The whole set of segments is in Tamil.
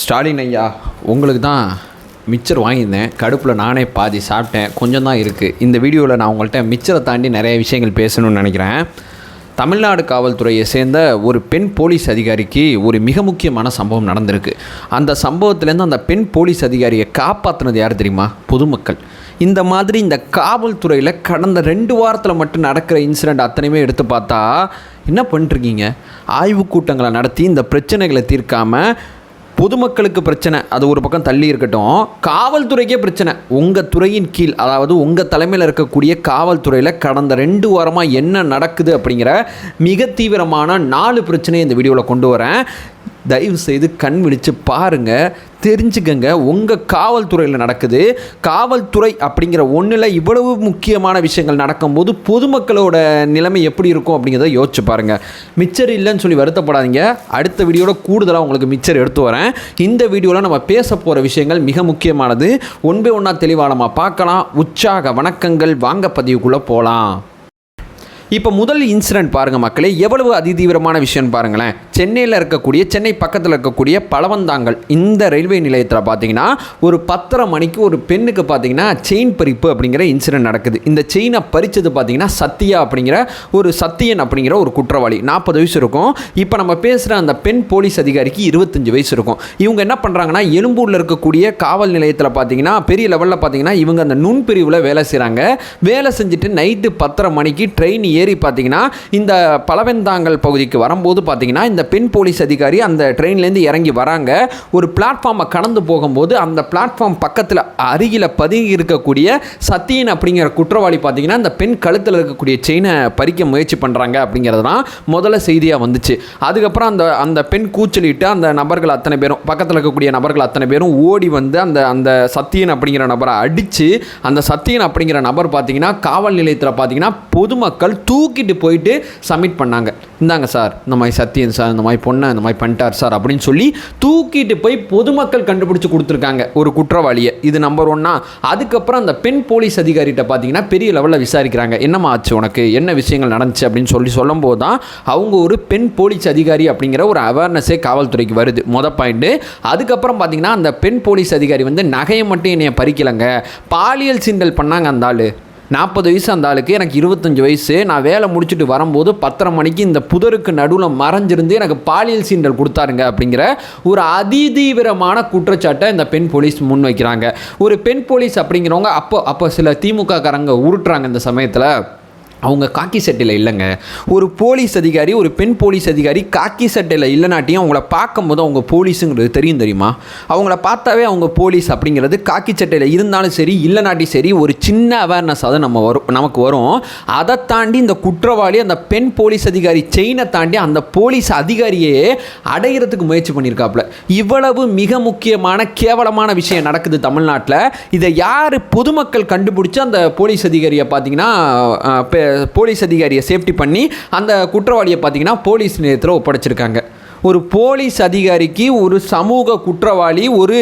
ஸ்டாலின் ஐயா உங்களுக்கு தான் மிச்சர் வாங்கியிருந்தேன். கடுப்பில் நானே பாதி சாப்பிட்டேன். கொஞ்சம் தான் இருக்குது இந்த வீடியோவில் நான் உங்கள்கிட்ட மிச்சரை தாண்டி நிறைய விஷயங்கள் பேசணும்னு நினைக்கிறேன். தமிழ்நாடு காவல்துறையை சேர்ந்த ஒரு பெண் போலீஸ் அதிகாரிக்கு ஒரு மிக முக்கியமான சம்பவம் நடந்திருக்கு. அந்த சம்பவத்துலேருந்து அந்த பெண் போலீஸ் அதிகாரியை காப்பாற்றினது யார் தெரியுமா? பொதுமக்கள். இந்த மாதிரி இந்த காவல்துறையில் கடந்த ரெண்டு வாரத்தில் மட்டும் நடக்கிற இன்சிடெண்ட் அத்தனையுமே எடுத்து பார்த்தா என்ன பண்ணிட்டுருக்கீங்க ஆய்வுக் கூட்டங்களை நடத்தி இந்த பிரச்சனைகளை தீர்க்காமல் பொதுமக்களுக்கு பிரச்சனை அது ஒரு பக்கம் தள்ளி இருக்கட்டும். காவல்துறைக்கே பிரச்சனை. உங்கள் துறையின் கீழ் அதாவது உங்கள் தலைமையில் இருக்கக்கூடிய காவல்துறையில் கடந்த ரெண்டு வாரமாக என்ன நடக்குது அப்படிங்கிற மிக தீவிரமான நாலு பிரச்சனையை இந்த வீடியோவில் கொண்டு வரேன். தயவு செய்து கண் விழித்து பாருங்கள் தெரிஞ்சுக்கங்க. உங்கள் காவல்துறையில் நடக்குது. காவல்துறை அப்படிங்கிற ஒன்றில் இவ்வளவு முக்கியமான விஷயங்கள் நடக்கும்போது பொதுமக்களோட நிலைமை எப்படி இருக்கும் அப்படிங்கிறத யோசிச்சு பாருங்கள் மிச்சர் இல்லைன்னு சொல்லி வருத்தப்படாதீங்க. அடுத்த வீடியோட கூடுதலாக உங்களுக்கு மிச்சர் எடுத்து வரேன். இந்த வீடியோவில் நம்ம பேச போகிற விஷயங்கள் மிக முக்கியமானது. ஒன்பே ஒன்றா தெளிவாக நம்ம பார்க்கலாம். உற்சாக வணக்கங்கள். வாங்க பதிவுக்குள்ளே போகலாம் இப்போ முதல் இன்சிடென்ட் பாருங்கள் மக்களே. எவ்வளவு அதிதீவிரமான விஷயம் பாருங்களேன். சென்னையில் இருக்கக்கூடிய சென்னை பக்கத்தில் இருக்கக்கூடிய பழவந்தாங்கல் இந்த ரயில்வே நிலையத்தில் பார்த்தீங்கன்னா ஒரு பத்தரை மணிக்கு ஒரு பெண்ணுக்கு பார்த்தீங்கன்னா செயின் பறிப்பு அப்படிங்கிற இன்சிடென்ட் நடக்குது. இந்த செயினை பறித்தது பார்த்தீங்கன்னா சத்யா அப்படிங்கிற ஒரு சத்தியன் அப்படிங்கிற ஒரு குற்றவாளி. நாற்பது வயசு இருக்கும். இப்போ நம்ம பேசுகிற அந்த பெண் போலீஸ் அதிகாரிக்கு இருபத்தஞ்சு வயசு இருக்கும். இவங்க என்ன பண்ணுறாங்கன்னா எழும்பூரில் இருக்கக்கூடிய காவல் நிலையத்தில் பார்த்தீங்கன்னா பெரிய லெவலில் பார்த்தீங்கன்னா இவங்க அந்த நுண்பிரிவில் வேலை செய்கிறாங்க வேலை செஞ்சுட்டு நைட்டு பத்தரை மணிக்கு ட்ரெயின் ஏறி பார்த்தீங்கன்னா இந்த பலவெந்தாங்கல் பகுதிக்கு வரும்போது பார்த்தீங்கன்னா இந்த பெண் போலீஸ் அதிகாரி அந்த ட்ரெயின்லேருந்து இறங்கி வராங்க. ஒரு பிளாட்ஃபார்மை கடந்து போகும்போது அந்த பிளாட்ஃபார்ம் பக்கத்தில் அருகில் பதுங்கி இருக்கக்கூடிய சத்தியன் அப்படிங்கிற குற்றவாளி பார்த்தீங்கன்னா அந்த பெண் கழுத்தில் இருக்கக்கூடிய செயினை பறிக்க முயற்சி பண்ணுறாங்க அப்படிங்கிறது தான் முதல்ல செய்தியாக வந்துச்சு. அதுக்கப்புறம் அந்த அந்த பெண் கூச்சலிட்டு அந்த நபர்கள் அத்தனை பேரும் பக்கத்தில் இருக்கக்கூடிய நபர்கள் அத்தனை பேரும் ஓடி வந்து அந்த அந்த சத்தியன் அப்படிங்கிற நபரை அடித்து அந்த சத்தியன் அப்படிங்கிற நபர் பார்த்தீங்கன்னா காவல் நிலையத்தில் பார்த்தீங்கன்னா பொதுமக்கள் தூக்கிட்டு போயிட்டு சப்மிட் பண்ணாங்க. இந்தாங்க சார் இந்த மாதிரி சத்தியன் சார் இந்த மாதிரி பொண்ணை இந்த மாதிரி பண்ணிட்டார் சார் அப்படின்னு சொல்லி தூக்கிட்டு போய் பொதுமக்கள் கண்டுபிடிச்சு கொடுத்துருக்காங்க. ஒரு குற்றவாளியை. இது நம்பர் ஒன்னா அதுக்கப்புறம் அந்த பெண் போலீஸ் அதிகாரிகிட்ட பார்த்தீங்கன்னா பெரிய லெவலில் விசாரிக்கிறாங்க. என்னம்மா ஆச்சு உனக்கு? என்ன விஷயங்கள் நடந்துச்சு? அப்படின்னு சொல்லி சொல்லும்போது தான் அவங்க ஒரு பெண் போலீஸ் அதிகாரி அப்படிங்கிற ஒரு அவேர்னஸே காவல்துறைக்கு வருது. மொத பாயிண்ட்டு அதுக்கப்புறம் பார்த்தீங்கன்னா அந்த பெண் போலீஸ் அதிகாரி வந்து நகையை மட்டும் என்னைய பறிக்கலைங்க. பாலியல் சிண்டல் பண்ணாங்க அந்த ஆள். நாற்பது வயசு அந்த ஆளுக்கு எனக்கு இருபத்தஞ்சி வயசு. நான் வேலை முடிச்சுட்டு வரும்போது பத்தரை மணிக்கு இந்த புதருக்கு நடுவில் மறைஞ்சிருந்து எனக்கு பாலியல் சீண்டல் கொடுத்தாருங்க அப்படிங்கிற ஒரு அதிதீவிரமான குற்றச்சாட்டை இந்த பெண் போலீஸ் முன் வைக்கிறாங்க. ஒரு பெண் போலீஸ் அப்படிங்கிறவங்க அப்போ அப்போ சில திமுக காரங்க உருட்டுறாங்க இந்த சமயத்தில். அவங்க காக்கி சட்டையில் இல்லைங்க. ஒரு போலீஸ் அதிகாரி ஒரு பெண் போலீஸ் அதிகாரி காக்கி சட்டையில் இல்லைனாட்டியும் அவங்கள பார்க்கும்போது அவங்க போலீஸுங்கிறது தெரியும் தெரியுமா? அவங்கள பார்த்தாவே அவங்க போலீஸ் அப்படிங்கிறது காக்கி சட்டையில் இருந்தாலும் சரி இல்லைனாட்டி சரி ஒரு சின்ன அவேர்னஸ் அதை நம்ம வரும் நமக்கு வரும். அதை தாண்டி இந்த குற்றவாளி அந்த பெண் போலீஸ் அதிகாரி செயினை தாண்டி அந்த போலீஸ் அதிகாரியே அடையிறதுக்கு முயற்சி பண்ணியிருக்காப்புல. இவ்வளவு மிக முக்கியமான கேவலமான விஷயம் நடக்குது தமிழ்நாட்டில். இதை யார் பொதுமக்கள் கண்டுபிடிச்சி அந்த போலீஸ் அதிகாரியை பார்த்தீங்கன்னா பெ- போலீஸ் அதிகாரியை சேஃப்டி பண்ணி அந்த குற்றவாளியை பார்த்தீங்கன்னா போலீஸ் நிலையத்தில் ஒப்படைச்சிருக்காங்க. ஒரு போலீஸ் அதிகாரிக்கு ஒரு சமூக குற்றவாளி ஒரு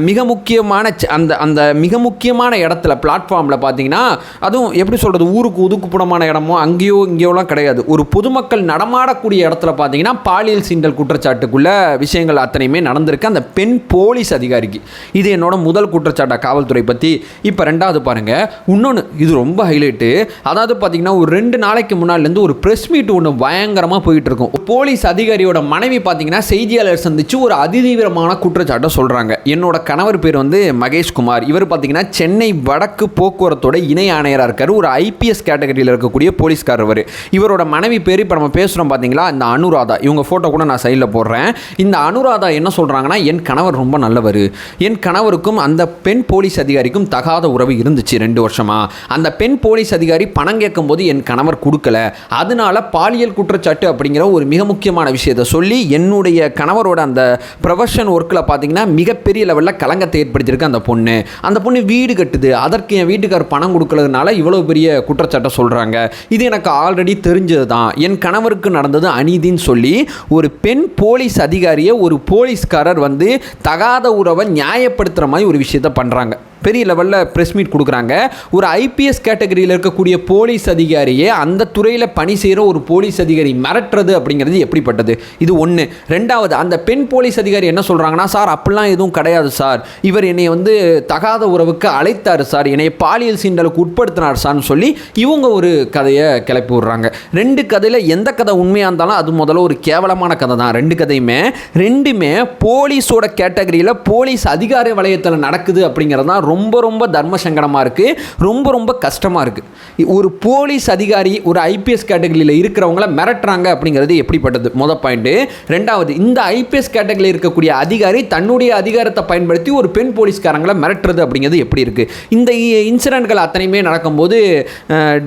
மிக முக்கியமான ச- அந்த அந்த மிக முக்கியமான இடத்துல பிளாட்ஃபார்மில் பார்த்தீங்கன்னா அதுவும் எப்படி சொல்கிறது ஊருக்கு ஒதுக்குப்புறமான இடமோ அங்கேயோ இங்கேயோலாம் கிடையாது. ஒரு பொதுமக்கள் நடமாடக்கூடிய இடத்துல பார்த்தீங்கன்னா பாலியல் சீண்டல் குற்றச்சாட்டுக்குள்ள விஷயங்கள் அத்தனையுமே நடந்திருக்கு. அந்த பெண் போலீஸ் அதிகாரிக்கு. இது என்னோட முதல் குற்றச்சாட்டா காவல்துறை பற்றி இப்போ ரெண்டாவது பாருங்கள் இன்னொன்று இது ரொம்ப ஹைலைட்டு அதாவது பார்த்தீங்கன்னா ஒரு ரெண்டு நாளைக்கு முன்னாடிலேருந்து ஒரு ப்ரெஸ் மீட் ஒன்று பயங்கரமாக போயிட்டு இருக்கும். போலீஸ் அதிகாரியோட மனைவி பார்த்தீங்கன்னா செய்தியாளர் சந்திச்சு ஒரு அதிதீவிரமான குற்றச்சாட்டை சொல்கிறாங்க என்னோட கணவர் பேர் வந்து மகேஷ்குமார் இவர் பார்த்தீங்கன்னா சென்னை வடக்கு போக்குவரத்தோட இணை ஆணையராக இருக்கார். ஒரு ஐபிஎஸ் கேட்டகரியில் இருக்கக்கூடிய போலீஸ்காரர் அவர் இவரோட மனைவி பேர் இப்போ நம்ம பேசுகிறோம் பார்த்தீங்களா இந்த அனுராதா. இவங்க ஃபோட்டோ கூட நான் சைடில் போடுறேன். இந்த அனுராதா என்ன சொல்கிறாங்கன்னா என் கணவர் ரொம்ப நல்லவர். என் கணவருக்கும் அந்த பெண் போலீஸ் அதிகாரிக்கும் தகாத உறவு இருந்துச்சு ரெண்டு வருஷமாக அந்த பெண் போலீஸ் அதிகாரி பணம் கேட்கும்போது என் கணவர் கொடுக்கல. அதனால பாலியல் குற்றச்சாட்டு அப்படிங்கிற ஒரு மிக முக்கியமான விஷயத்தை சொல்லி என்னுடைய கணவரோட அந்த ப்ரொஃபஷன் ஒர்க்கில் பார்த்தீங்கன்னா மிகப்பெரிய லெவலில் கலங்கத்தை ஏற்படுத்தியிருக்கு அந்த பொண்ணு. அந்த பொண்ணு வீடு கட்டுது. அதற்கு என் வீட்டுக்கார் பணம் கொடுக்கறதுனால இவ்வளோ பெரிய குற்றச்சாட்டை சொல்கிறாங்க இது எனக்கு ஆல்ரெடி தெரிஞ்சது தான் என் கணவருக்கு நடந்தது அநீதின்னு சொல்லி ஒரு பெண் போலீஸ் அதிகாரியை ஒரு போலீஸ்காரர் வந்து தகாத உறவை நியாயப்படுத்துகிற மாதிரி ஒரு விஷயத்த பண்ணுறாங்க பெரிய லெவலில் ப்ரெஸ் மீட் கொடுக்குறாங்க. ஒரு ஐபிஎஸ் கேட்டகரியில் இருக்கக்கூடிய போலீஸ் அதிகாரியே அந்த துறையில் பணி செய்கிற ஒரு போலீஸ் அதிகாரி மிரட்டுறது அப்படிங்கிறது எப்படிப்பட்டது? இது ஒன்று ரெண்டாவது அந்த பெண் போலீஸ் அதிகாரி என்ன சொல்கிறாங்கன்னா சார் அப்படிலாம் எதுவும் கிடையாது சார். இவர் என்னை வந்து தகாத உறவுக்கு அழைத்தார் சார். என்னை பாலியல் சீண்டலுக்கு உட்படுத்தினார் சார்னு சொல்லி இவங்க ஒரு கதையை கிளப்பி விடுறாங்க. ரெண்டு கதையில் எந்த கதை உண்மையாக இருந்தாலும் அது முதல்ல ஒரு கேவலமான கதை தான். ரெண்டு கதையுமே ரெண்டுமே போலீஸோட கேட்டகரியில் போலீஸ் அதிகார வளையத்தில் நடக்குது அப்படிங்கிறது தான் ரொம்ப ரொம்ப தர்ம சங்கடமாக இருக்குது ரொம்ப ரொம்ப கஷ்டமாக இருக்குது ஒரு போலீஸ் அதிகாரி ஒரு ஐபிஎஸ் கேட்டகரியில் இருக்கிறவங்கள மிரட்டுறாங்க அப்படிங்கிறது எப்படிப்பட்டது? மொதல் பாயிண்ட்டு ரெண்டாவது இந்த ஐபிஎஸ் கேட்டகரியில் இருக்கக்கூடிய அதிகாரி தன்னுடைய அதிகாரத்தை பயன்படுத்தி ஒரு பெண் போலீஸ்காரங்களை மிரட்டுறது அப்படிங்கிறது எப்படி இருக்குது இந்த இன்சிடென்ட்கள் அத்தனையுமே நடக்கும்போது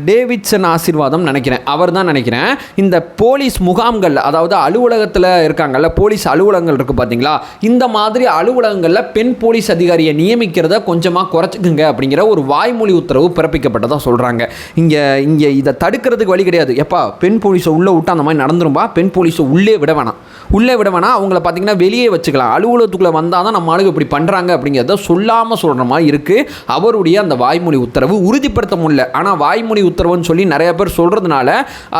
டேவிட்சன் ஆசீர்வாதம் நினைக்கிறேன். அவர் தான் நினைக்கிறேன். இந்த போலீஸ் முகாம்கள் அதாவது அலுவலகத்தில் இருக்காங்கல்ல போலீஸ் அலுவலகங்கள் இருக்குது பார்த்தீங்களா இந்த மாதிரி அலுவலகங்களில் பெண் போலீஸ் அதிகாரியை நியமிக்கிறத கொஞ்சமாக குறைச்சிக்குங்க அப்படிங்கிற ஒரு வாய்மொழி உத்தரவு பிறப்பிக்கப்பட்டதாக சொல்கிறாங்க இங்கே இங்கே இதை தடுக்கிறதுக்கு வழி கிடையாது. எப்பா பெண் போலீஸை உள்ளே விட்டு அந்த மாதிரி நடந்துரும்பா? பெண் போலீஸை உள்ளே விட வேணாம். உள்ளே விட வேணாம் அவங்கள பார்த்தீங்கன்னா வெளியே வச்சுக்கலாம். அலுவலகத்துக்குள்ளே வந்தால் தான் நம்ம ஆளுங்க இப்படி பண்ணுறாங்க அப்படிங்கிறத சொல்லாமல் சொல்கிற மாதிரி இருக்குது அவருடைய அந்த வாய்மொழி உத்தரவு உறுதிப்படுத்த முடியல. ஆனால் வாய்மொழி உத்தரவுன்னு சொல்லி நிறைய பேர் சொல்கிறதுனால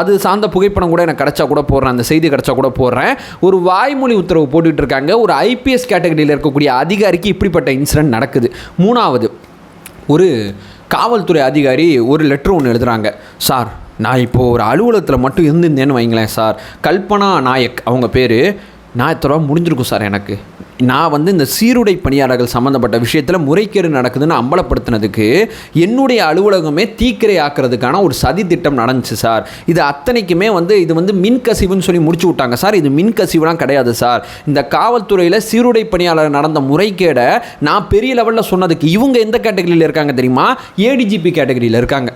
அது சார்ந்த புகைப்படம் கூட எனக்கு கிடச்சா கூட போடுறேன். அந்த செய்தி கிடச்சா கூட போடுறேன். ஒரு வாய்மொழி உத்தரவு போட்டுட்டு இருக்காங்க. ஒரு ஐபிஎஸ் கேட்டகரியில் இருக்கக்கூடிய அதிகாரிக்கு இப்படிப்பட்ட இன்சிடென்ட் நடக்குது. மூணாவது ஒரு காவல்துறை அதிகாரி ஒரு லெட்ரு ஒன்று எழுதுகிறாங்க சார் நான் இப்போது ஒரு அலுவலகத்தில் மட்டும் இருந்திருந்தேன்னு வைங்களேன் சார். கல்பனா நாயக் அவங்க பேர். நான் இத்தனை முடிஞ்சிருக்கும் சார் எனக்கு. நான் வந்து இந்த சீருடை பணியாளர்கள் சம்மந்தப்பட்ட விஷயத்தில் முறைகேடு நடக்குதுன்னு அம்பலப்படுத்தினதுக்கு என்னுடைய அலுவலகமே தீக்கிரை ஆக்கிறதுக்கான ஒரு சதி திட்டம் நடந்துச்சு சார். இது அத்தனைக்குமே வந்து இது வந்து மின்கசிவுன்னு சொல்லி முடிச்சு விட்டாங்க சார். இது மின்கசிவுலாம் கிடையாது சார். இந்த காவல்துறையில் சீருடை பணியாளர் நடந்த முறைகேடை நான் பெரிய லெவலில் சொன்னதுக்கு இவங்க எந்த கேட்டகரியில் இருக்காங்க தெரியுமா? ஏடிஜிபி கேட்டகரியில் இருக்காங்க.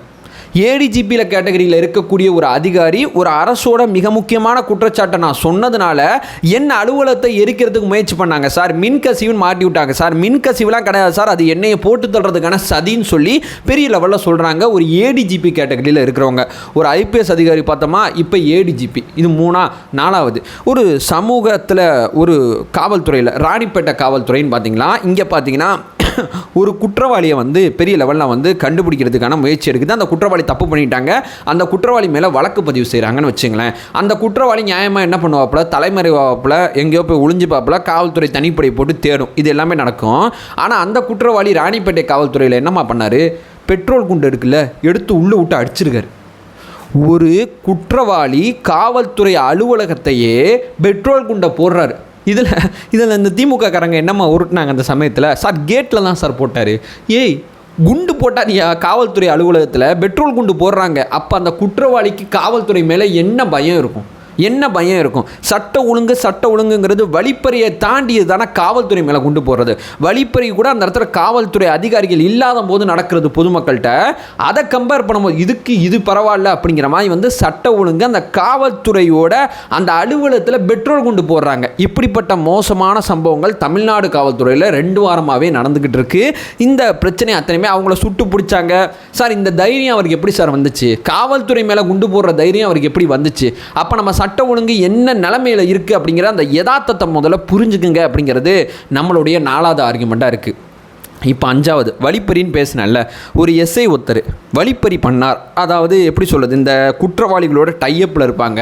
ஏடிஜிபியில் கேட்டகரியில் இருக்கக்கூடிய ஒரு அதிகாரி ஒரு அரசோட மிக முக்கியமான குற்றச்சாட்டை நான் சொன்னதுனால என் அலுவலகத்தை எரிக்கிறதுக்கு முயற்சி பண்ணாங்க? சார் மின்கசிவுன்னு மாட்டி விட்டாங்க. சார் மின்கசிவுலாம் கிடையாது. சார் அது என்னையை போட்டு தள்ளுறதுக்கான சதின்னு சொல்லி பெரிய லெவலில் சொல்கிறாங்க ஒரு ஏடிஜிபி கேட்டகரியில் இருக்கிறவங்க. ஒரு ஐபிஎஸ் அதிகாரி பார்த்தோமா? இப்போ ஏடிஜிபி இது மூணா நாலாவது. ஒரு சமூகத்தில் ஒரு காவல்துறையில் ராணிப்பேட்டை காவல்துறைன்னு பார்த்தீங்களா? இங்கே பார்த்தீங்கன்னா ஒரு குற்றவாளியை வந்து பெரிய லெவலில் வந்து கண்டுபிடிக்கிறதுக்கான முயற்சி எடுக்குது. அந்த குற்றவாளி தப்பு பண்ணிட்டாங்க. அந்த குற்றவாளி மேலே வழக்கு பதிவு செய்கிறாங்கன்னு வச்சுங்களேன். அந்த குற்றவாளி நியாயமாக என்ன பண்ணுவாப்புல? தலைமறைவாப்புல எங்கேயோ போய் ஒளிஞ்சுப்பாப்புல காவல்துறை தனிப்படை போட்டு தேடும். இது எல்லாமே நடக்கும். ஆனால் அந்த குற்றவாளி ராணிப்பேட்டை காவல்துறையில் என்னம்மா பண்ணார்? பெட்ரோல் குண்டு இருக்குல்ல எடுத்து உள்ளே விட்டு அடிச்சிருக்காரு. ஒரு குற்றவாளி காவல்துறை அலுவலகத்தையே பெட்ரோல் குண்டை போடுறாரு. இதில் இதில் இந்த திமுக காரங்க என்னம்மா உருட்டினாங்க அந்த சமயத்தில்? சார் கேட்டில் தான் சார் போட்டார். ஏய் குண்டு போட்டாரியா காவல்துறை அலுவலகத்தில் பெட்ரோல் குண்டு போடுறாங்க. அப்போ அந்த குற்றவாளிக்கு காவல்துறை மேலே என்ன பயம் இருக்கும்? என்ன பயம் இருக்கும்? சட்ட ஒழுங்கு சட்ட ஒழுங்குங்கிறது வழிப்பறையை தாண்டியது தானே காவல்துறை மேலே கொண்டு போகிறது. வழிப்பறை கூட அந்த இடத்துல காவல்துறை அதிகாரிகள் இல்லாத போது நடக்கிறது பொதுமக்கள்கிட்ட. அதை கம்பேர் பண்ணும்போது இதுக்கு இது பரவாயில்ல அப்படிங்கிற மாதிரி வந்து சட்ட ஒழுங்கு அந்த காவல்துறையோட அந்த அலுவலகத்தில் பெட்ரோல் கொண்டு போடுறாங்க. இப்படிப்பட்ட மோசமான சம்பவங்கள் தமிழ்நாடு காவல்துறையில் ரெண்டு வாரமாகவே நடந்துக்கிட்டு இருக்கு. இந்த பிரச்சனை அத்தனையுமே அவங்கள சுட்டு பிடிச்சாங்க. சார் இந்த தைரியம் அவருக்கு எப்படி சார் வந்துச்சு? காவல்துறை மேலே குண்டு போடுற தைரியம் அவருக்கு எப்படி வந்துச்சு? அப்போ நம்ம சட்ட ஒழுங்கு என்ன நிலமையில் இருக்குது அப்படிங்கிற அந்த யதார்த்தத்தை முதல்ல புரிஞ்சுக்குங்க அப்படிங்கிறது நம்மளுடைய நாலாவது ஆர்குமெண்ட்டாக இருக்குது இப்போ அஞ்சாவது வழிப்பறின்னு பேசினேன்ல ஒரு எஸ்ஐ ஒருத்தர் வழிப்பறி பண்ணார். அதாவது எப்படி சொல்கிறது இந்த குற்றவாளிகளோட டையப்பில் இருப்பாங்க.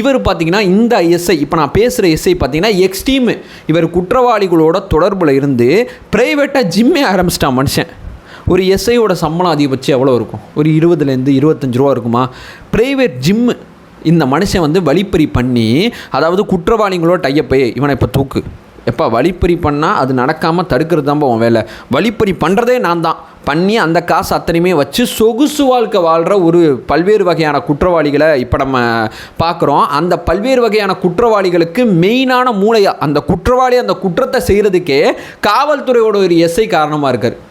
இவர் பார்த்தீங்கன்னா இந்த எஸ்ஐ இப்போ நான் பேசுகிற எஸ்ஐ பார்த்திங்கன்னா எக்ஸ்ட்ரீமு இவர் குற்றவாளிகளோட தொடர்பில் இருந்து ப்ரைவேட்டாக ஜிம்மே ஆரம்பிச்சிட்டான் மனுஷன். ஒரு எஸ்ஐயோட சம்பளம் அதிகபட்சம் எவ்வளோ இருக்கும்? ஒரு இருபதுலேருந்து இருபத்தஞ்சு ரூபா இருக்குமா? ப்ரைவேட் ஜிம்மு இந்த மனுஷன் வந்து வழிப்பறி பண்ணி அதாவது குற்றவாளிகளோட டையப்பே இவனை இப்போ தூக்கு. எப்பா வழிப்பறி பண்ணால் அது நடக்காமல் தடுக்கிறது தான் உன் வேலை. வழிப்பறி பண்ணுறதே நான் தான். பண்ணி அந்த காசு அத்தனையுமே வச்சு சொகுசு வாழ்க்கை வாழ்கிற ஒரு பல்வேறு வகையான குற்றவாளிகளை இப்போ நம்ம பார்க்குறோம். அந்த பல்வேறு வகையான குற்றவாளிகளுக்கு மெயினான மூளையாக அந்த குற்றவாளி அந்த குற்றத்தை செய்கிறதுக்கே காவல்துறையோட ஒரு எஸ்ஐ காரணமாக இருக்கார்.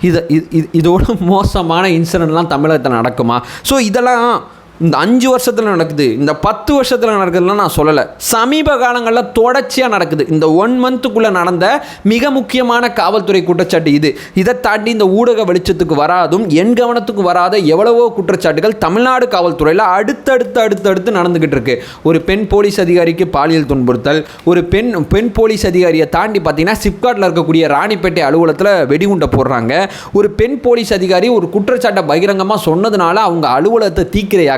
இதை இது- இது- இதோட மோசமான இன்சிடென்ட்லாம் தமிழகத்தில் நடக்குமா? ஸோ இதெல்லாம் இந்த அஞ்சு வருஷத்தில் நடக்குது இந்த பத்து வருஷத்தில் நடக்குதுலாம் நான் சொல்லலை. சமீப காலங்களில் தொடர்ச்சியாக நடக்குது. இந்த ஒன் மந்த்துக்குள்ளே நடந்த மிக முக்கியமான காவல்துறை குற்றச்சாட்டு இது. இதை தாண்டி இந்த ஊடக வெளிச்சத்துக்கு வராதும் என் கவனத்துக்கு வராத எவ்வளவோ குற்றச்சாட்டுகள் தமிழ்நாடு காவல்துறையில் அடுத்தடுத்து அடுத்தடுத்து நடந்துக்கிட்டு இருக்கு. ஒரு பெண் போலீஸ் அதிகாரிக்கு பாலியல் துன்புறுத்தல் ஒரு பெண் பெண் போலீஸ் அதிகாரியை தாண்டி பார்த்தீங்கன்னா சிப்காட்டில் இருக்கக்கூடிய ராணிப்பேட்டை அலுவலகத்தில் வெடிகுண்டை போடுறாங்க. ஒரு பெண் போலீஸ் அதிகாரி ஒரு குற்றச்சாட்டை பகிரங்கமாக சொன்னதுனால அவங்க அலுவலகத்தை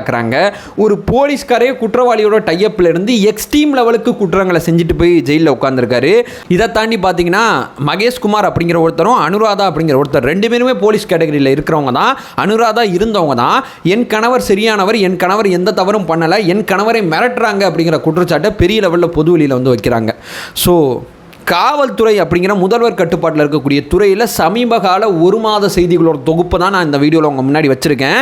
தீக்கிரையாக்குறாங்க ஒரு போலீஸ்காரே குற்றவாளியோட டைப்பில் இருந்து எக்ஸ்ட்ரீம் லெவலுக்கு குற்றங்களை செஞ்சுட்டு போய் ஜெயிலில் உட்காந்துருக்காரு இதை தாண்டி பார்த்தீங்கன்னா மகேஷ்குமார் அப்படிங்கிற ஒருத்தரும் அனுராதா அப்படிங்கிற ஒருத்தர் ரெண்டு பேருமே போலீஸ் கேட்டகரியில் இருக்கிறவங்க தான். அனுராதா இருந்தவங்க தான். என் கணவர் சரியானவர் என் கணவர் எந்த தவறும் பண்ணலை என் கணவரை மிரட்டுறாங்க அப்படிங்கிற குற்றச்சாட்டை பெரிய லெவலில் பொது வெளியில் வந்து வைக்கிறாங்க. ஸோ காவல்துறை அப்படிங்கிற முதல்வர் கட்டுப்பாட்டில் இருக்கக்கூடிய துறையில் சமீப கால ஒரு மாத செய்திகளோட தொகுப்பு தான் நான் இந்த வீடியோவில் உங்கள் முன்னாடி வச்சுருக்கேன்.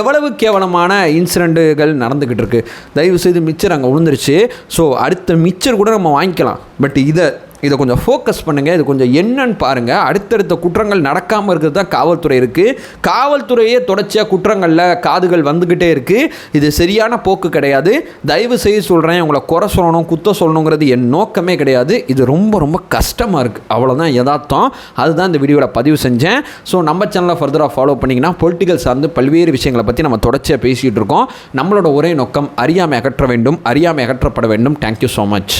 எவ்வளவு கேவலமான இன்சிடெண்ட்டுகள் நடந்துக்கிட்டு இருக்கு. தயவு செய்து மிச்சர் அங்கே விழுந்துருச்சு ஸோ அடுத்த மிச்சர் கூட நம்ம வாங்கிக்கலாம். பட் இதை இதை கொஞ்சம் ஃபோக்கஸ் பண்ணுங்கள் இது கொஞ்சம் என்னன்னு பாருங்கள் அடுத்தடுத்த குற்றங்கள் நடக்காமல் இருக்கிறது தான் காவல்துறை இருக்குது காவல்துறையே தொடர்ச்சியாக குற்றங்களில் காதுகள் வந்துக்கிட்டே இருக்குது இது சரியான போக்கு கிடையாது. தயவு செய்து சொல்கிறேன் உங்களை குறை சொல்லணும் குத்த சொல்லணுங்கிறது என் நோக்கமே கிடையாது. இது ரொம்ப ரொம்ப கஷ்டமாக இருக்குது அவ்வளோதான் யதார்த்தம். அதுதான் இந்த வீடியோவில் பதிவு செஞ்சேன். ஸோ நம்ம சேனலை ஃபர்தராக ஃபாலோ பண்ணிங்கன்னா பொலிட்டிக்கல் சார்ந்து பல்வேறு விஷயங்களை பற்றி நம்ம தொடர்ச்சியாக பேசிகிட்டு இருக்கோம். நம்மளோட ஒரே நோக்கம் அறியாமை அகற்ற வேண்டும் அறியாமை அகற்றப்பட வேண்டும். Thank you so much